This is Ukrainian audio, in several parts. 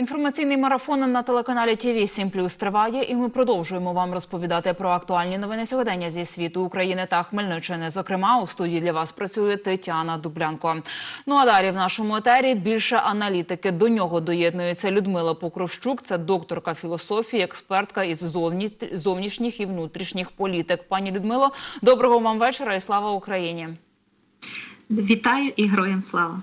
Інформаційний марафон на телеканалі ТВ 7 Плюс триває, і ми продовжуємо вам розповідати про актуальні новини сьогодення зі світу України та Хмельниччини. Зокрема, у студії для вас працює Тетяна Дублянко. Ну а далі в нашому етері більше аналітики. До нього доєднується Людмила Покровщук. Це докторка філософії, експертка із зовні... зовнішніх і внутрішніх політик. Пані Людмило, доброго вам вечора і слава Україні. Вітаю і героям слава.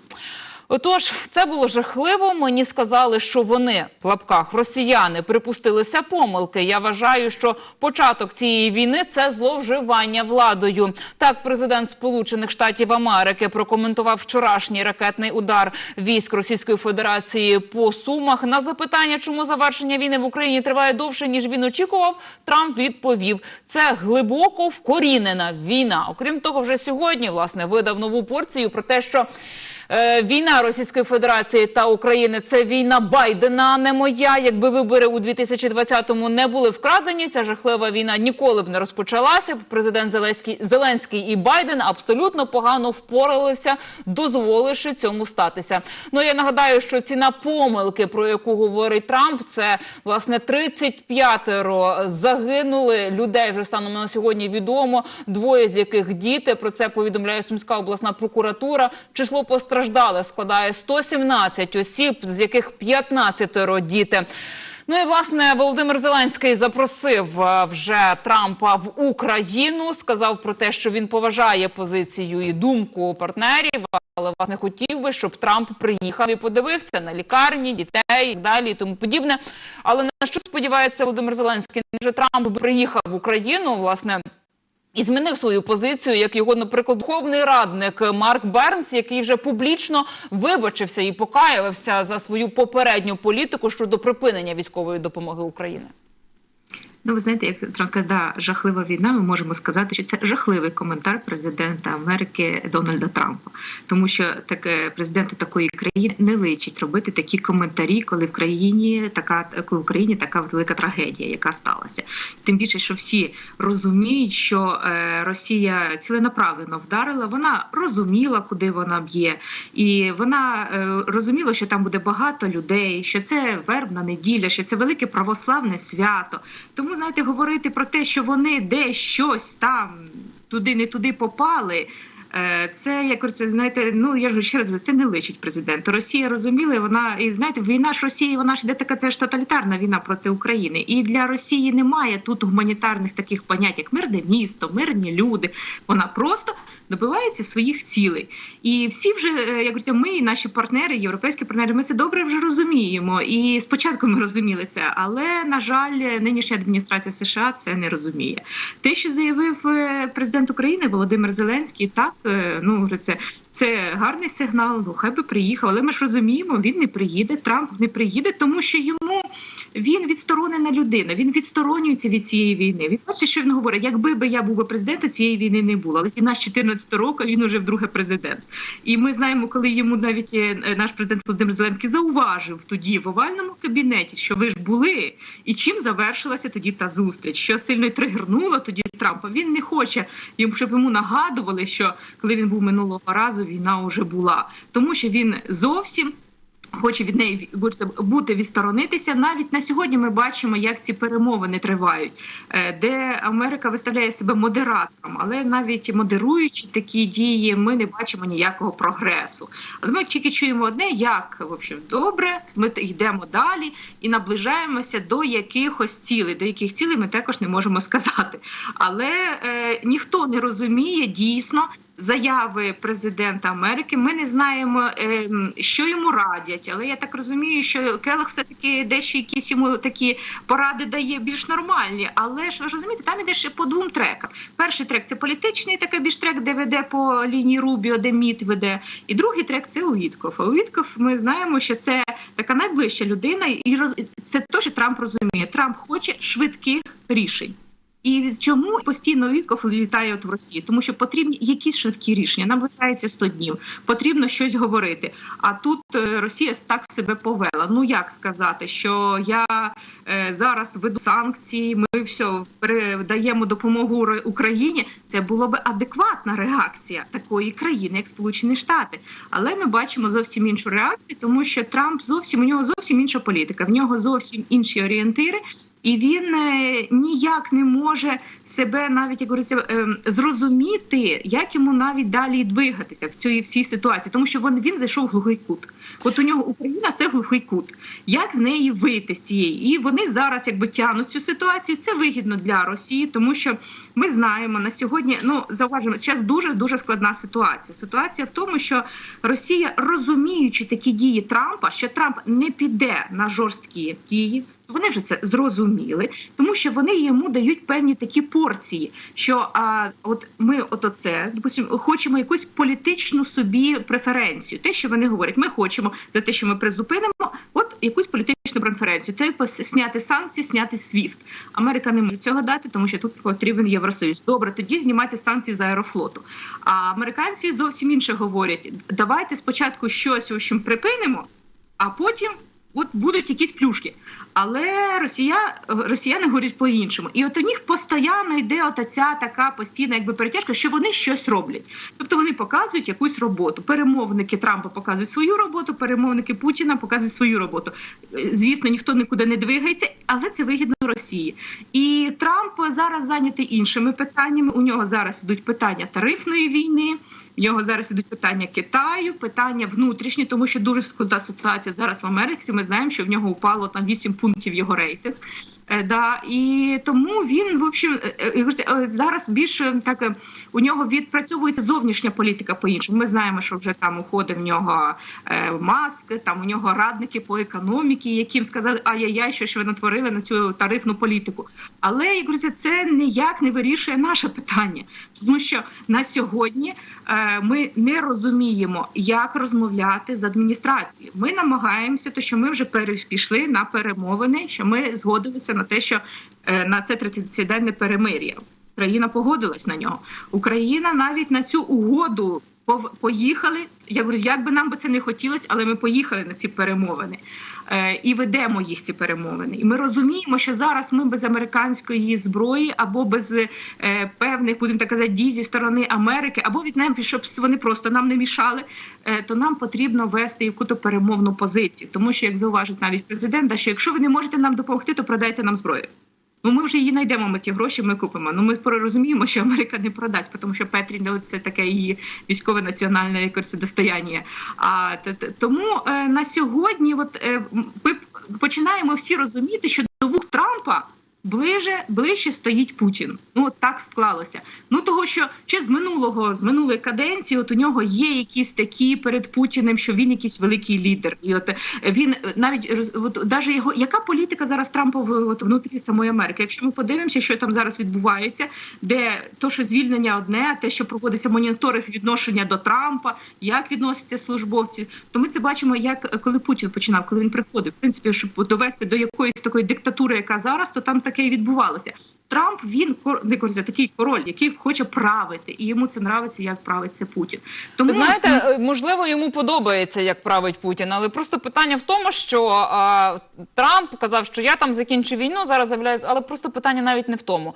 Отож, це було жахливо. Мені сказали, що вони в лапках росіяни припустилися помилки. Я вважаю, що початок цієї війни це зловживання владою. Так, президент Сполучених Штатів Америки прокоментував вчорашній ракетний удар військ Російської Федерації по сумах. На запитання, чому завершення війни в Україні триває довше ніж він очікував. Трамп відповів: це глибоко вкорінена війна. Окрім того, вже сьогодні власне видав нову порцію про те, що. Е, Війна Російської Федерації та України це війна Байдена, а не моя. Якби вибори у 2020-му не були вкрадені, ця жахлива війна ніколи б не розпочалася. Президент Зеленський, Зеленський і Байден абсолютно погано впоралися, дозволивши цьому статися. Ну я нагадаю, що ціна помилки, про яку говорить Трамп, це власне 35 загинули людей. Вже станом на сьогодні відомо. Двоє з яких діти про це повідомляє Сумська обласна прокуратура. Число постраждалих постраждали складає 117 осіб, з яких 15 діти. Ну і власне Володимир Зеленський запросив вже Трампа в Україну. Сказав про те, що він поважає позицію і думку партнерів, але власне хотів би, щоб Трамп приїхав і подивився на лікарні, дітей і далі і тому подібне. Але на що сподівається Володимир Зеленський? Вже Трамп приїхав в Україну, власне. І змінив свою позицію, як його, наприклад, духовний радник Марк Бернс, який вже публічно вибачився і покаявся за свою попередню політику щодо припинення військової допомоги України. Ну, ви знаєте, як да, жахлива війна, ми можемо сказати, що це жахливий коментар президента Америки Дональда Трампа, тому що таке президенту такої країни не личить робити такі коментарі, коли в країні така коли в Україні така велика трагедія, яка сталася. Тим більше, що всі розуміють, що е, Росія ціленаправленно вдарила, вона розуміла, куди вона б'є, і вона е, розуміла, що там буде багато людей, що це вербна неділя, що це велике православне свято. Тому знаєте, говорити про те, що вони десь щось там туди, не туди попали. Це як це знаєте, ну я ж ще раз це не личить президенту. Росія розуміла, вона і знаєте, війна ж Росії, вона ж де така це ж тоталітарна війна проти України. І для Росії немає тут гуманітарних таких понять, як мирне місто, мирні люди. Вона просто добивається своїх цілей. І всі вже як говориться, ми, і наші партнери, європейські партнери, ми це добре вже розуміємо. І спочатку ми розуміли це, але на жаль, нинішня адміністрація США це не розуміє. Те, що заявив президент України Володимир Зеленський, так ну це. Це гарний сигнал. Ну хай би приїхав, але ми ж розуміємо, він не приїде. Трамп не приїде, тому що йому він відсторонена людина. Він відсторонюється від цієї війни. Він бачить, що він говорить: якби би я був би президентом, цієї війни не було. Але з 14 року він уже вдруге президент. І ми знаємо, коли йому навіть наш президент Володимир Зеленський зауважив тоді в овальному кабінеті, що ви ж були, і чим завершилася тоді та зустріч, що сильно тригернуло тоді Трампа. Він не хоче щоб йому нагадували, що коли він був минулого разу війна вже була, тому що він зовсім. Хоче від неї бути відсторонитися. Навіть на сьогодні ми бачимо, як ці перемовини тривають, де Америка виставляє себе модератором, але навіть модеруючи такі дії, ми не бачимо ніякого прогресу. Але ми тільки чуємо одне, як в общем, добре, ми йдемо далі і наближаємося до якихось цілей, до яких цілей ми також не можемо сказати. Але е, ніхто не розуміє дійсно заяви президента Америки. Ми не знаємо, що йому радять, але я так розумію, що Келах все таки дещо якісь йому такі поради дає більш нормальні. Але ж ви розумієте, там іде ще по двом трекам. Перший трек це політичний такий більш трек, де веде по лінії Рубіо, де Міт веде. І другий трек це Увітков. А Увітков ми знаємо, що це така найближча людина, і це те, Трамп розуміє. Трамп хоче швидких рішень. І чому постійно Вітков літає от в Росії? Тому що потрібні якісь швидкі рішення. Нам лишається 100 днів, потрібно щось говорити. А тут е, Росія так себе повела. Ну як сказати, що я е, зараз веду санкції, ми все передаємо допомогу Україні. Це було б адекватна реакція такої країни, як Сполучені Штати. Але ми бачимо зовсім іншу реакцію, тому що Трамп зовсім у нього зовсім інша політика, в нього зовсім інші орієнтири. І він е, ніяк не може себе навіть як говориться е, зрозуміти, як йому навіть далі двигатися в цій всій ситуації, тому що він, він зайшов в глухий кут. От у нього Україна це глухий кут. Як з неї вийти з цієї? І вони зараз якби тягнуть цю ситуацію. Це вигідно для Росії, тому що ми знаємо на сьогодні. Ну зауважимо, зараз дуже дуже складна ситуація. Ситуація в тому, що Росія, розуміючи такі дії Трампа, що Трамп не піде на жорсткі дії. Вони вже це зрозуміли, тому що вони йому дають певні такі порції. Що а от ми, от оце, допустим, хочемо якусь політичну собі преференцію. Те, що вони говорять, ми хочемо за те, що ми призупинимо, от якусь політичну преференцію. Типу зняти санкції, зняти СВІФТ. Америка не може цього дати, тому що тут потрібен євросоюз. Добре, тоді знімайте санкції з аерофлоту. А американці зовсім інше говорять: давайте спочатку щось в общем, припинимо, а потім. От будуть якісь плюшки, але росія, росіяни говорять по-іншому. І от у них постійно йде ця така постійна якби перетяжка, що вони щось роблять. Тобто вони показують якусь роботу. Перемовники Трампа показують свою роботу, перемовники Путіна показують свою роботу. Е, Звісно, ніхто нікуди не двигається, але це вигідно Росії. І Трамп зараз зайнятий іншими питаннями. У нього зараз ідуть питання тарифної війни. В нього зараз ідуть питання Китаю, питання внутрішні, тому що дуже складна ситуація зараз в Америці. Ми знаємо, що в нього упало там 8 пунктів його рейтинг. Е, да, і тому він в общем, е, е, зараз більше так у нього відпрацьовується зовнішня політика по іншому. Ми знаємо, що вже там уходить в нього маски, там у нього радники по економіці, яким сказали, ай-яй-яй, що ж ви натворили на цю тарифну політику. Але я говорю, це ніяк не вирішує наше питання, тому що на сьогодні ми не розуміємо, як розмовляти з адміністрацією. Ми намагаємося, то що ми вже перепішли на перемовини, що ми згодилися на те, що е, на це 30-денне перемир'я. Україна погодилась на нього. Україна навіть на цю угоду поїхали. Я говорю, як би нам би це не хотілося, але ми поїхали на ці перемовини е, і ведемо їх ці перемовини. І ми розуміємо, що зараз ми без американської зброї або без е, певних, будемо так казати, дій зі сторони Америки, або від нам, щоб вони просто нам не мішали, е, то нам потрібно вести якусь перемовну позицію. Тому що, як зауважить навіть президент, що якщо ви не можете нам допомогти, то продайте нам зброю. Ну, ми вже її знайдемо. Ми ті гроші ми купимо. Ну ми розуміємо, що Америка не продасть, тому що Петрі ну, це таке її військове національне якось достояння. А тому е, на сьогодні, от е, ми починаємо всі розуміти, що до вух Трампа. Ближе ближче стоїть Путін. Ну от так склалося. Ну того, що ще з минулого, з минулої каденції, от у нього є якісь такі перед Путіним, що він якийсь великий лідер, і от е, він е, навіть от, даже його яка політика зараз Трампа в от, внутрі самої Америки? Якщо ми подивимося, що там зараз відбувається, де то, що звільнення одне, те, що проводиться моніторинг відношення до Трампа, як відносяться службовці, то ми це бачимо, як е, коли Путін починав, коли він приходив, в принципі, щоб довести до якоїсь такої диктатури, яка зараз, то там таке відбувалося. Трамп він не коротше, такий король, який хоче правити, і йому це нравиться, як править це Путін. Тому знаєте, можливо, йому подобається, як править Путін, але просто питання в тому, що а, Трамп казав, що я там закінчу війну, зараз заявляю, але просто питання навіть не в тому.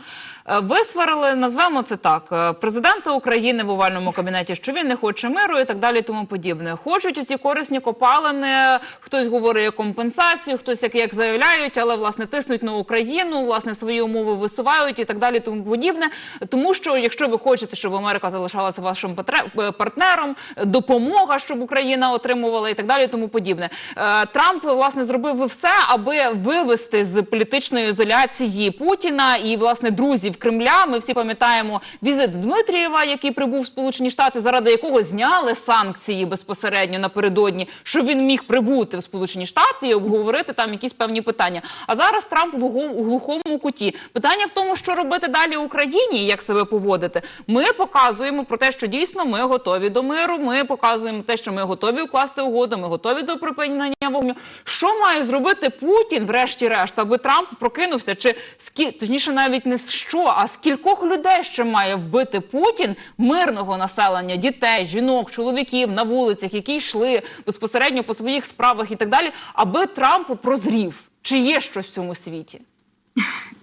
Е, Висварили, назвемо це так, е, президента України в овальному кабінеті, що він не хоче миру і так далі, тому подібне. Хочуть оці корисні копалини, хтось говорить компенсацію, хтось як, як заявляють, але власне тиснуть на Україну, власне свої умови висувають і так далі, тому подібне. Тому що якщо ви хочете, щоб Америка залишалася вашим е, партнером, допомога, щоб Україна отримувала і так далі, тому подібне. Е, Трамп власне зробив все, аби вивести з політичної ізоляції Путіна і власне друзів Кремля. Ми всі пам'ятаємо візит Дмитрієва, який прибув в Сполучені Штати, заради якого зняли санкції безпосередньо напередодні, щоб він міг прибути в Сполучені Штати і обговорити там якісь певні питання. А зараз Трамп у глухому куті. Питання в тому, що робити далі Україні, і як себе поводити. Ми показуємо про те, що дійсно ми готові до миру. Ми показуємо те, що ми готові укласти угоду. Ми готові до припинення вогню. Що має зробити Путін, врешті-решт, аби Трамп прокинувся? Чи скі... точніше, навіть не що, а скількох людей ще має вбити Путін мирного населення, дітей, жінок, чоловіків на вулицях, які йшли безпосередньо по своїх справах і так далі, аби Трамп прозрів? Чи є щось в цьому світі?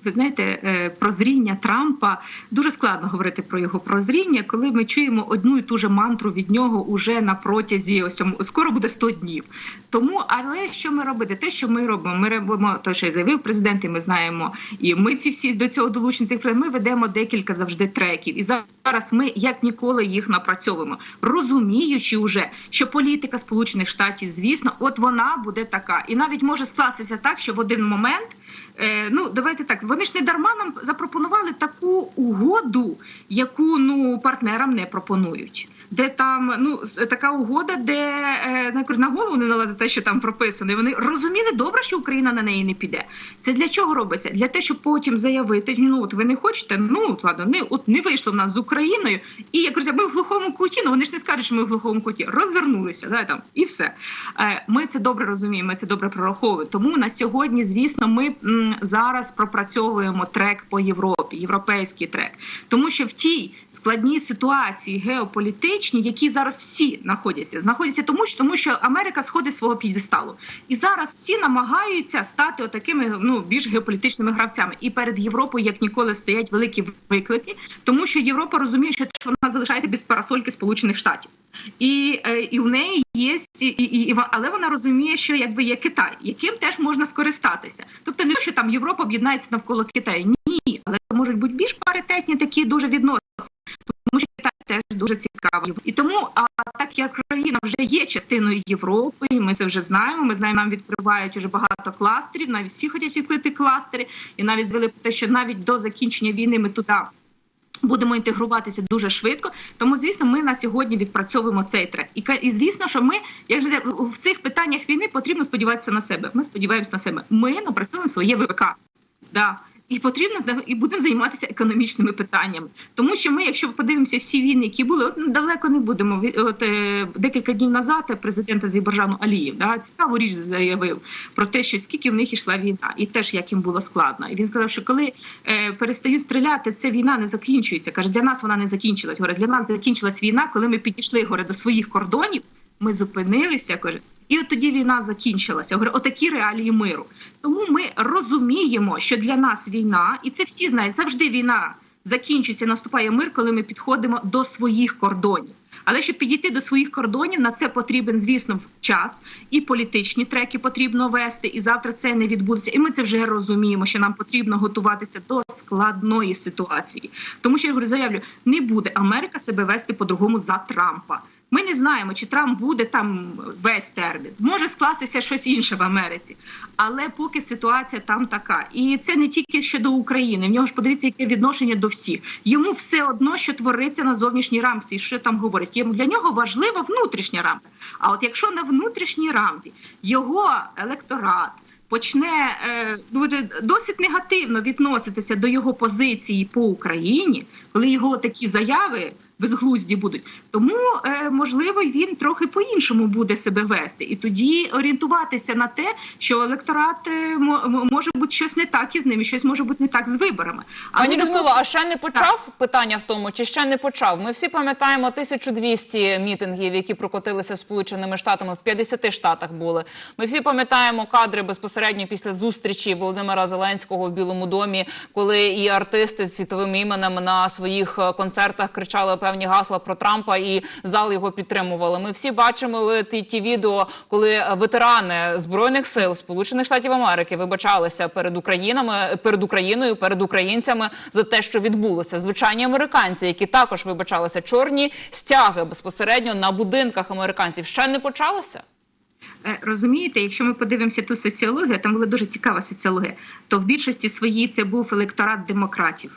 Ви знаєте, е, прозріння Трампа дуже складно говорити про його прозріння, коли ми чуємо одну і ту же мантру від нього уже на протязі ось скоро буде 100 днів. Тому, але що ми робити? Те, що ми робимо, ми робимо те, що і заявив президент, і ми знаємо, і ми ці всі до цього долучені ми ведемо декілька завжди треків. І зараз ми як ніколи їх напрацьовуємо, розуміючи вже, що політика Сполучених Штатів, звісно, от вона буде така, і навіть може скластися так, що в один момент. Е, ну давайте так. Вони ж не дарма нам запропонували таку угоду, яку ну партнерам не пропонують. Де там ну така угода, де е, на- на голову не налазить те, що там прописано. Вони розуміли добре, що Україна на неї не піде. Це для чого робиться? Для того, щоб потім заявити: ну от ви не хочете, ну ладно, не от не вийшло в нас з Україною, і як ми в глухому куті. Ну вони ж не скажуть, що ми в глухому куті. Розвернулися, да там і все. Е, Ми це добре розуміємо, це добре прораховуємо. Тому на сьогодні, звісно, ми зараз пропрацьовуємо трек по Європі, європейський трек, тому що в тій складній ситуації геополітичній, які зараз всі знаходяться, знаходяться тому, що тому, що Америка сходить свого п'єдесталу. і зараз всі намагаються стати отакими ну більш геополітичними гравцями. І перед Європою як ніколи стоять великі виклики, тому що Європа розуміє, що вона залишається без парасольки Сполучених Штатів, і, е, і в неї є і, і, і але вона розуміє, що якби є Китай, яким теж можна скористатися. Тобто не що там Європа об'єднається навколо Китаю. Ні, але можуть бути більш паритетні такі дуже відносини. Тому що Китай дуже цікавий. І тому, а так як країна вже є частиною Європи, і ми це вже знаємо. Ми знаємо, нам відкривають уже багато кластерів. Навіть всі хочуть відкрити кластери, і навіть звели про те, що навіть до закінчення війни ми туди. Будемо інтегруватися дуже швидко, тому звісно, ми на сьогодні відпрацьовуємо цей трек. І і звісно, що ми, як же в цих питаннях війни, потрібно сподіватися на себе. Ми сподіваємося на себе. Ми напрацьовуємо своє ВПК. Да. І потрібно і будемо займатися економічними питаннями, тому що ми, якщо подивимося всі війни, які були, от далеко не будемо. От е, декілька днів назад президент Азербайджану Алієв да цікаву річ заявив про те, що скільки в них ішла війна, і теж як їм було складно. І він сказав, що коли е, перестають стріляти, це війна не закінчується. каже, для нас вона не закінчилась. Говорить, для нас закінчилась війна, коли ми підійшли говорить, до своїх кордонів. Ми зупинилися, каже, і от тоді війна закінчилася. Говорю, отакі реалії миру. Тому ми розуміємо, що для нас війна, і це всі знають, завжди війна закінчується, наступає мир, коли ми підходимо до своїх кордонів. Але щоб підійти до своїх кордонів, на це потрібен, звісно, час і політичні треки потрібно вести. І завтра це не відбудеться. І ми це вже розуміємо, що нам потрібно готуватися до складної ситуації. Тому що я говорю, заявлю, не буде Америка себе вести по-другому за Трампа. Ми не знаємо, чи Трамп буде там весь термін. Може скластися щось інше в Америці, але поки ситуація там така, і це не тільки щодо України. В нього ж подивіться, яке відношення до всіх. Йому все одно, що твориться на зовнішній рамці, і що там говорять. Йому для нього важлива внутрішня рамка. А от якщо на внутрішній рамці його електорат. Почне е, буде досить негативно відноситися до його позиції по Україні, коли його такі заяви безглузді будуть. Тому е, можливо він трохи по-іншому буде себе вести, і тоді орієнтуватися на те, що електорат е, може бути щось не так із ними, щось може бути не так з виборами. Пані Але Людмило, а ще не почав питання в тому, чи ще не почав? Ми всі пам'ятаємо 1200 мітингів, які прокотилися Сполученими Штатами в 50 штатах були. Ми всі пам'ятаємо кадри безпосередньо після зустрічі Володимира Зеленського в Білому домі, коли і артисти з світовим іменем на своїх е, концертах кричали певні гасла про Трампа, і зал його підтримували. Ми всі бачили ті, ті відео, коли ветерани збройних сил Сполучених Штатів Америки вибачалися перед Українами, перед Україною, перед українцями за те, що відбулося. Звичайні американці, які також вибачалися, чорні стяги безпосередньо на будинках американців. Ще не почалося. Е, Розумієте, якщо ми подивимося ту соціологію, там була дуже цікава соціологія, то в більшості своїй це був електорат демократів.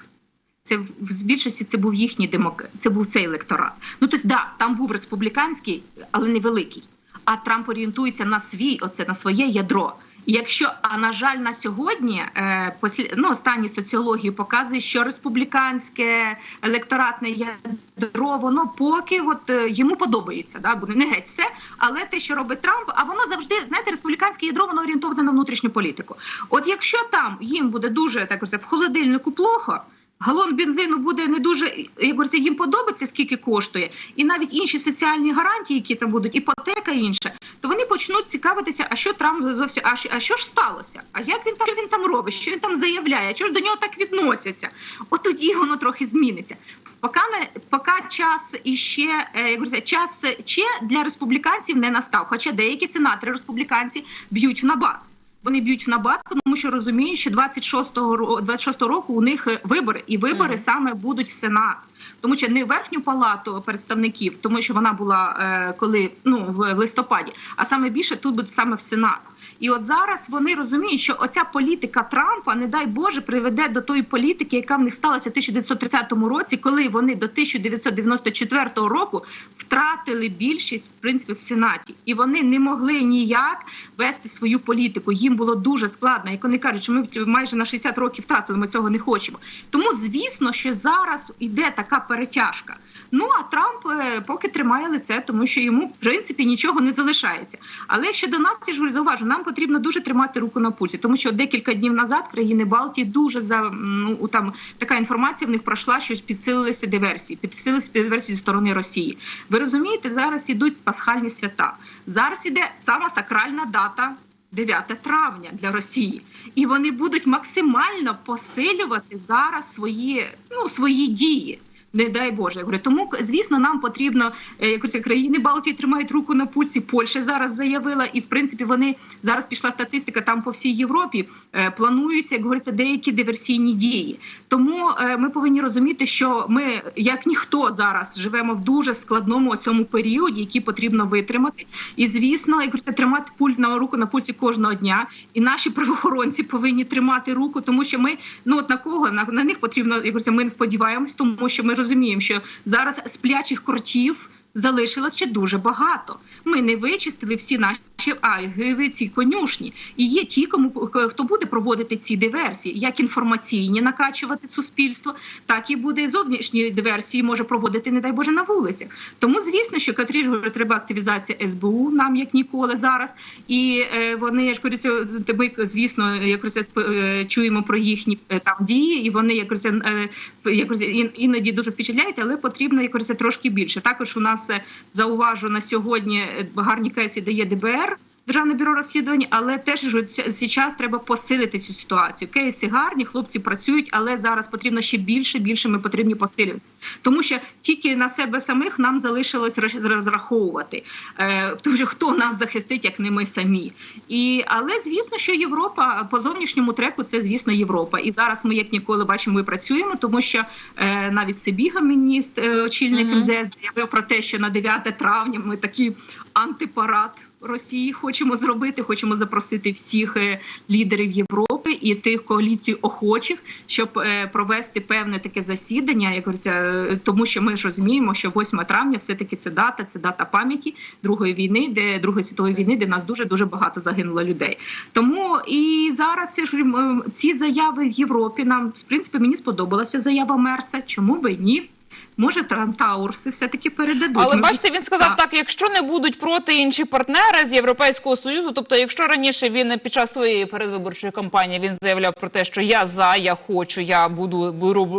Це в більшості це був їхній демок... це був цей електорат. Ну тобто, да, там був республіканський, але невеликий. А Трамп орієнтується на свій, оце на своє ядро. Якщо, а на жаль, на сьогодні е, послі, ну, останні соціології показують, що республіканське електоратне ядро, воно поки от е, йому подобається, да, буде не геть все, але те, що робить Трамп, а воно завжди знаєте, республіканське ядро воно орієнтоване на внутрішню політику. От якщо там їм буде дуже так в холодильнику плохо. Галон бензину буде не дуже як говориться, їм подобається, скільки коштує, і навіть інші соціальні гарантії, які там будуть, іпотека і інше, то вони почнуть цікавитися, а що Трамп зовсім, а що, а що ж сталося? А як він там що він там робить? Що він там заявляє? Чого ж до нього так відносяться? От тоді воно трохи зміниться. Поки не поки час іще е, говориться, час ще для республіканців не настав. Хоча деякі сенатори республіканці б'ють в набат. Вони б'ють в набат, тому що розуміють, що 26-го ро- 26-го року у них е, вибори, і вибори mm. саме будуть в Сенат. Тому що не верхню палату представників, тому що вона була е, коли ну в в листопаді, а саме більше тут буде саме в Сенат. І от зараз вони розуміють, що оця політика Трампа, не дай Боже, приведе до тої політики, яка в них сталася в 1930 році, коли вони до 1994 року втратили більшість в принципі в Сенаті, і вони не могли ніяк вести свою політику. Їм було дуже складно. Як вони кажуть, що ми майже на 60 років втратили, ми цього не хочемо. Тому звісно, що зараз іде така перетяжка. Ну а Трамп е, поки тримає лице, тому що йому в принципі нічого не залишається. Але щодо нас, я ж зауважу, нам потрібно дуже тримати руку на пульсі, тому що декілька днів назад країни Балтії дуже за ну там така інформація в них пройшла, що підсилилися диверсії, підсилилися диверсії зі сторони Росії. Ви розумієте, зараз ідуть пасхальні свята. Зараз іде сама сакральна дата. 9 травня для Росії, і вони будуть максимально посилювати зараз свої ну свої дії. Не дай Боже, я говорю. Тому звісно, нам потрібно е, якось країни Балтії тримають руку на пульсі. Польща зараз заявила, і в принципі вони зараз пішла статистика. Там по всій Європі е, плануються, як говориться, деякі диверсійні дії. Тому е, ми повинні розуміти, що ми, як ніхто, зараз живемо в дуже складному цьому періоді, який потрібно витримати. І звісно, як говориться, тримати пульт на руку на пульсі кожного дня. І наші правоохоронці повинні тримати руку, тому що ми ну от на кого на, на них потрібно як говориться, Ми сподіваємось, тому що ми розуміємо, що зараз сплячих кортів залишилося ще дуже багато. Ми не вичистили всі наші айги, ці конюшні. І є ті, кому хто буде проводити ці диверсії, як інформаційні накачувати суспільство, так і буде зовнішні диверсії може проводити, не дай Боже, на вулицях. Тому, звісно, що Катрі говорить, треба активізація СБУ нам як ніколи зараз. І е, вони я ж кажу, ми, звісно, як кажу, е, чуємо про їхні е, там дії, і вони як кажу, е, в- як кажу, іноді дуже впечатляють, але потрібно як кажу, трошки більше. Також у нас е, зауважу на сьогодні е, гарні кейси дає ДБР. Державне бюро розслідувань, але теж зараз треба посилити цю ситуацію. Кейси гарні, хлопці працюють, але зараз потрібно ще більше, більше ми потрібні посилюватися. Тому що тільки на себе самих нам залишилось роз- розраховувати, е, тому що хто нас захистить, як не ми самі. І але звісно, що Європа по зовнішньому треку це звісно Європа. І зараз ми як ніколи бачимо, ми працюємо, тому що е, навіть Сибіга, міністр, е, очільник. МЗС, заявив про те, що на 9 травня ми такі антипарад Росії хочемо зробити. Хочемо запросити всіх е, лідерів Європи і тих коаліцій охочих, щоб е, провести певне таке засідання. Як говориться, е, тому що ми ж розуміємо, що 8 травня все таки це дата, це дата пам'яті другої війни, де другої світової війни, де нас дуже дуже багато загинуло людей. Тому і зараз ж ці заяви в Європі нам в принципі мені сподобалася заява Мерца. Чому би ні? Може, там Таурси все-таки передадуть. Але Ми бачите, він сказав Так. якщо не будуть проти інші партнери з Європейського союзу, тобто, якщо раніше він під час своєї передвиборчої кампанії він заявляв про те, що я за, я хочу, я буду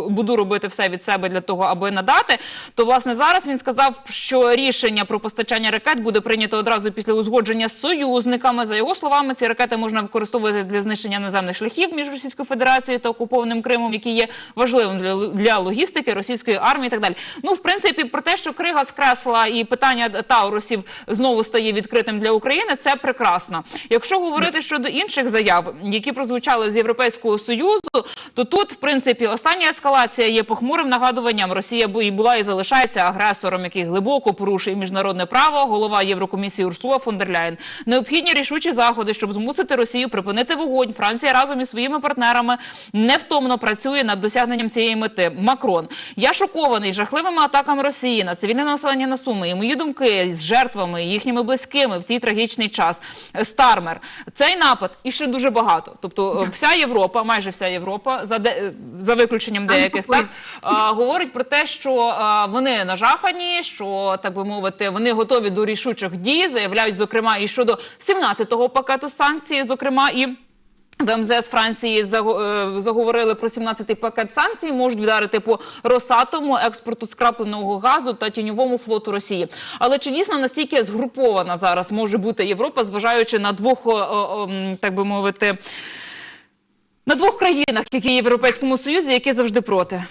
буду, робити все від себе для того, аби надати, то власне зараз він сказав, що рішення про постачання ракет буде прийнято одразу після узгодження з союзниками. За його словами, ці ракети можна використовувати для знищення наземних шляхів між Російською Федерацією та окупованим Кримом, який є важливим для, для логістики російської армії і так далі. Ну, в принципі, про те, що Крига скресла і питання Таурусів знову стає відкритим для України, це прекрасно. Якщо говорити щодо інших заяв, які прозвучали з Європейського союзу, то тут, в принципі, остання ескалація є похмурим нагадуванням. Росія і була і залишається агресором, який глибоко порушує міжнародне право. Голова Єврокомісії Урсула фон дер Ляєн. Необхідні рішучі заходи, щоб змусити Росію припинити вогонь. Франція разом із своїми партнерами невтомно працює над досягненням цієї мети. Макрон. Я шокований і жахливими атаками Росії на цивільне населення на Суми, і мої думки з жертвами, їхніми близькими в цій трагічний час. Е, Стармер, цей напад і ще дуже багато. Тобто, е, вся Європа, майже вся Європа, за де е, за виключенням деяких, так говорить про те, що вони нажахані, що так би мовити, вони готові до рішучих дій. Заявляють, зокрема, і щодо 17-го пакету санкцій, зокрема і. В МЗС Франції е, заговорили про 17-й пакет санкцій, можуть вдарити по Росатому, експорту скрапленого газу та тіньовому флоту Росії. Але чи дійсно настільки згрупована зараз може бути Європа, зважаючи на двох, так би мовити, на двох країнах, які є в Європейському Союзі, які завжди проти?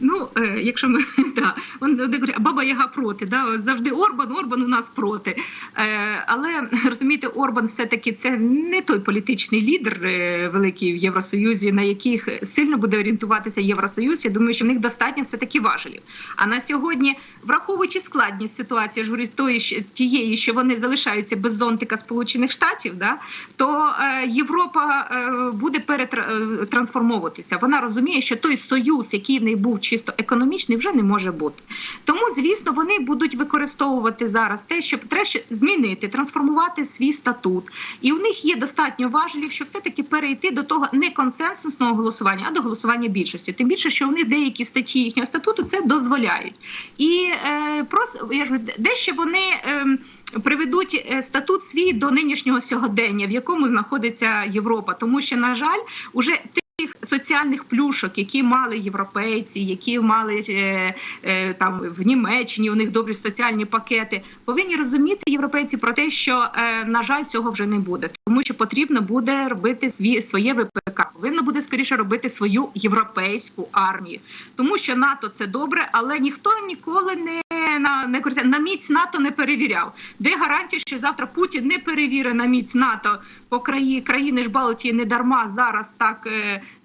Ну, е, якщо ми да, кажуть, баба Яга проти, да, завжди Орбан, Орбан у нас проти. Е, але розумієте, Орбан все-таки це не той політичний лідер е, великий в Євросоюзі, на яких сильно буде орієнтуватися Євросоюз. Я думаю, що в них достатньо все таки важелів. А на сьогодні, враховуючи складність ситуації, ж говорю, тої тієї, що вони залишаються без зонтика Сполучених Штатів, да, то Європа буде перетрансформовуватися. Вона розуміє, що той союз, який в неї був чисто економічний, вже не може бути. Тому, звісно, вони будуть використовувати зараз те, щоб треба змінити, трансформувати свій статут. І у них є достатньо важелів, щоб все-таки перейти до того не консенсусного голосування, а до голосування більшості. Тим більше, що них деякі статті їхнього статуту це дозволяють. І е, просто я ж дещо вони. Е, Приведуть статут свій до нинішнього сьогодення, в якому знаходиться Європа, тому що на жаль, уже тих соціальних плюшок, які мали європейці, які мали е, е, там в Німеччині, у них добрі соціальні пакети, повинні розуміти європейці про те, що е, на жаль, цього вже не буде, тому що потрібно буде робити свій своє ВПК, повинно буде скоріше робити свою європейську армію, тому що НАТО це добре, але ніхто ніколи не на не користує- на міць НАТО не перевіряв. Де гарантія, що завтра Путін не перевірить на міць НАТО по краї країни ж Балтії не дарма зараз так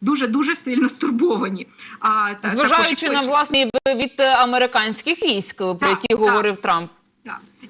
дуже дуже сильно стурбовані. А Зважаючи також- на власний від е, американських військ, про Так, які так. говорив Трамп.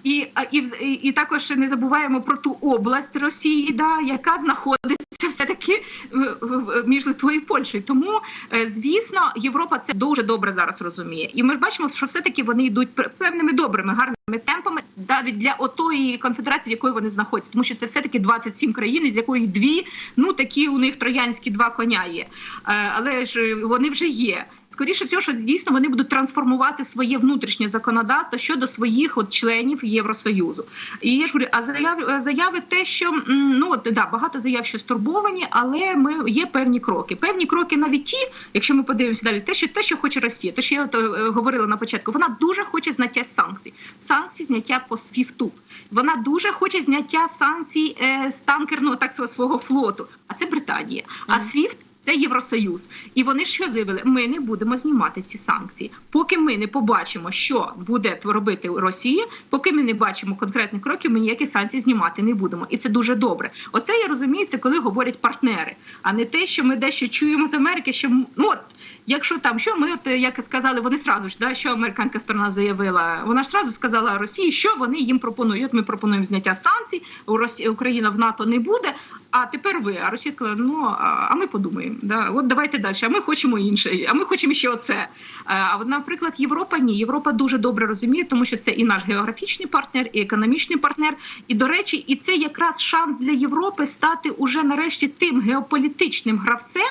І, і, і, також не забуваємо про ту область Росії, да, яка знаходиться все-таки в- в- між Литвою і Польщею. Тому, е, звісно, Європа це дуже добре зараз розуміє. І ми бачимо, що все-таки вони йдуть певними добрими, гарними темпами навіть для отої конфедерації, в якої вони знаходяться. Тому що це все-таки 27 країн, з якої дві, ну такі у них троянські два коня є. Е, Але ж вони вже є. Скоріше всього, що дійсно вони будуть трансформувати своє внутрішнє законодавство щодо своїх от членів Євросоюзу. І я ж говорю, а заяви, заяви те, що ну от, да, багато заяв, що стурбовані, але ми є певні кроки. Певні кроки навіть ті, якщо ми подивимося далі, те, що те, що хоче Росія, те, що я от, е, говорила на початку, вона дуже хоче зняття санкцій, санкцій зняття по СВІФТу. Вона дуже хоче зняття санкцій е, з танкерного так свого свого флоту. А це Британія. А СВІФТ це Євросоюз, і вони що заявили? Ми не будемо знімати ці санкції, поки ми не побачимо, що буде робити Росія. Поки ми не бачимо конкретних кроків, ми ніякі санкції знімати не будемо. І це дуже добре. Оце я розумію, це коли говорять партнери, а не те, що ми дещо чуємо з Америки. Що ну от якщо там що ми, от як сказали, вони сразу ж да що американська сторона заявила. Вона ж сразу сказала Росії, що вони їм пропонують. От ми пропонуємо зняття санкцій. У Росії Україна в НАТО не буде. А тепер ви. А Росія сказала, ну а ми подумаємо. Да, от давайте далі. А ми хочемо інше, а ми хочемо ще оце. А наприклад, Європа ні. Європа дуже добре розуміє, тому що це і наш географічний партнер, і економічний партнер. І до речі, і це якраз шанс для Європи стати уже нарешті тим геополітичним гравцем.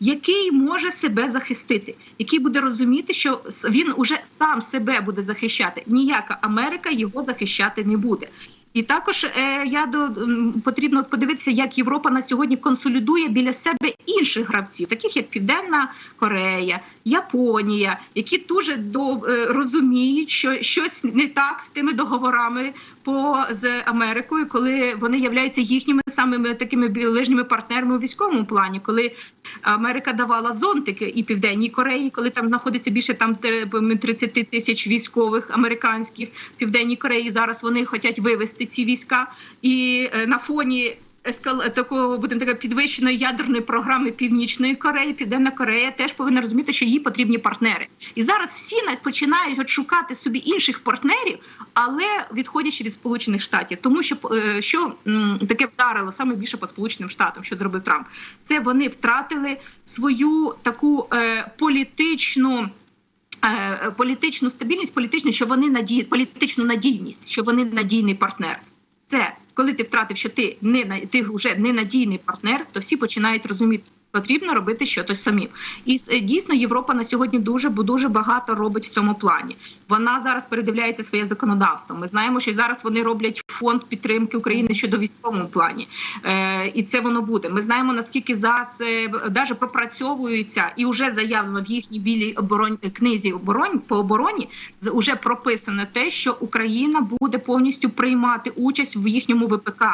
Який може себе захистити, який буде розуміти, що він уже сам себе буде захищати. Ніяка Америка його захищати не буде. І також е, я до потрібно подивитися, як Європа на сьогодні консолідує біля себе інших гравців, таких як Південна Корея, Японія, які дуже до е, розуміють, що щось не так з тими договорами по з Америкою, коли вони являються їхніми самими такими ближніми партнерами у військовому плані, коли Америка давала зонтики і Південній Кореї, коли там знаходиться більше там 30 тисяч військових американських в Південній Кореї. Зараз вони хочуть вивести ці війська, і е, на фоні ескал... такого будемо така підвищеної ядерної програми Північної Кореї, Південна Корея теж повинна розуміти, що їй потрібні партнери. І зараз всі на- починають шукати собі інших партнерів, але відходячи від Сполучених Штатів, тому що е, що таке вдарило саме більше по Сполученим Штатам, що зробив Трамп, це вони втратили свою таку е, політичну. е, політичну стабільність, політичну, що вони наді... політичну надійність, що вони надійний партнер. Це коли ти втратив, що ти не ти вже не надійний партнер, то всі починають розуміти. Потрібно робити щось самим. І е, дійсно Європа на сьогодні дуже дуже багато робить в цьому плані. Вона зараз передивляється своє законодавство. Ми знаємо, що зараз вони роблять фонд підтримки України щодо військовому плані, е, і це воно буде. Ми знаємо наскільки зараз е, даже пропрацьовується і вже заявлено в їхній білій оборонь книзі оборонь по обороні. Уже прописано те, що Україна буде повністю приймати участь в їхньому ВПК.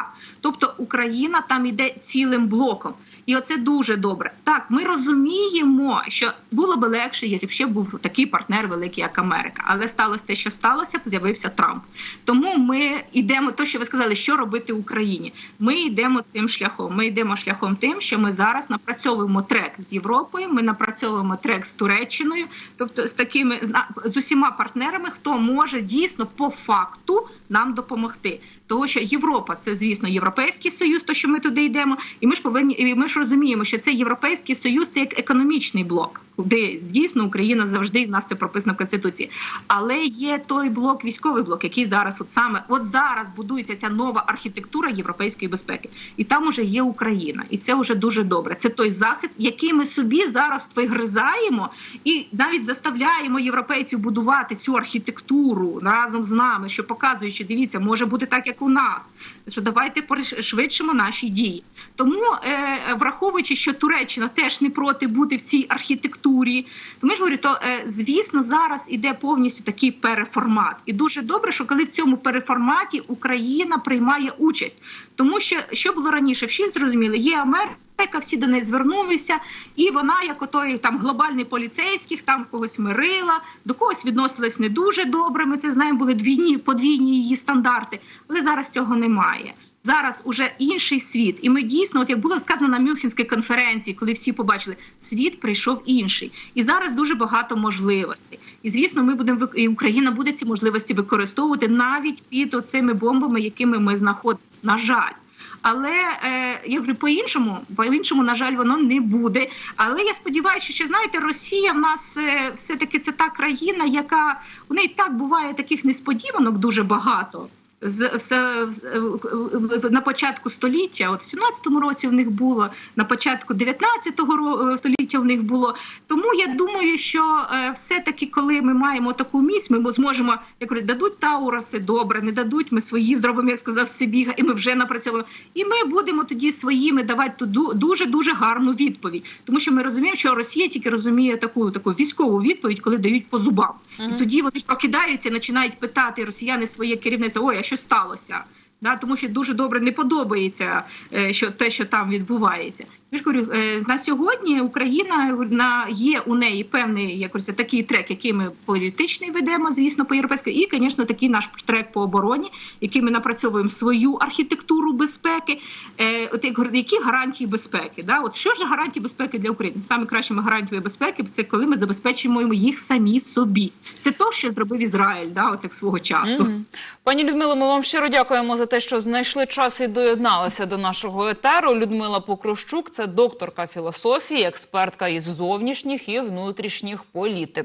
Тобто Україна там іде цілим блоком. І оце дуже добре. Так, ми розуміємо, що було би легше, якщо б ще був такий партнер великий, як Америка. Але сталося те, що сталося, з'явився Трамп. Тому ми йдемо, то що ви сказали, що робити Україні. Ми йдемо цим шляхом. Ми йдемо шляхом тим, що ми зараз напрацьовуємо трек з Європою. Ми напрацьовуємо трек з Туреччиною, тобто з такими з усіма партнерами, хто може дійсно по факту нам допомогти. Того, що Європа це звісно європейський союз, то що ми туди йдемо, і ми ж повинні, і ми ж розуміємо, що це європейський союз, це як економічний блок, де дійсно Україна завжди в нас це прописано в конституції. Але є той блок, військовий блок, який зараз, от саме от зараз будується ця нова архітектура європейської безпеки, і там уже є Україна, і це вже дуже добре. Це той захист, який ми собі зараз вигризаємо, і навіть заставляємо європейців будувати цю архітектуру разом з нами, що показуючи, дивіться, може бути так, як у нас. Що давайте пришвидшимо наші дії. Тому, е, враховуючи, що Туреччина теж не проти бути в цій архітектурі, то ми ж говорю, то е, звісно зараз іде повністю такий переформат, і дуже добре, що коли в цьому переформаті Україна приймає участь, тому що що було раніше, всі зрозуміли, є Америка. Всі до неї звернулися, і вона, як отой там глобальний поліцейських, там когось мирила, до когось відносилась не дуже добре. Ми це знаємо, були двійні подвійні її стандарти, але зараз цього немає. Зараз уже інший світ, і ми дійсно, от як було сказано на Мюнхенській конференції, коли всі побачили, світ прийшов інший, і зараз дуже багато можливостей. І звісно, ми будемо і Україна буде ці можливості використовувати навіть під оцими бомбами, якими ми знаходимося. На жаль. Але е, я говорю, по-іншому, по-іншому, на жаль, воно не буде. Але я сподіваюся, що знаєте, Росія в нас е, все-таки це та країна, яка у неї так буває таких несподіванок дуже багато. З все на початку століття, от в 17-му році в них було, на початку 19-го століття в них було. Тому я думаю, що е, все-таки, коли ми маємо таку міць, ми зможемо, як кажуть, дадуть Тауроси добре, не дадуть, ми свої зробимо, як сказав Сибіга, і ми вже напрацьовуємо. І ми будемо тоді своїми давати ту дуже дуже гарну відповідь, тому що ми розуміємо, що Росія тільки розуміє таку таку військову відповідь, коли дають по зубам. І тоді вони ж прокидаються, починають питати росіяни своє керівництво, ой, а що сталося? Да, тому що дуже добре не подобається е, що те, що там відбувається. Я говорю, е, на сьогодні Україна на є у неї певний як говориться, такий трек, який ми політичний ведемо, звісно, по європейськи, і, звісно, такий наш трек по обороні, який ми напрацьовуємо свою архітектуру безпеки. Е, От які гарантії безпеки? Да? От що ж гарантії безпеки для України? Саме кращими гарантіями безпеки це коли ми забезпечуємо їх самі собі. Це то, що зробив Ізраїль, да, от як свого часу. Мгм. Пані Людмило, ми вам щиро дякуємо за те, що знайшли час і доєдналися до нашого етеру. Людмила Покровщук – це докторка філософії, експертка із зовнішніх і внутрішніх політик.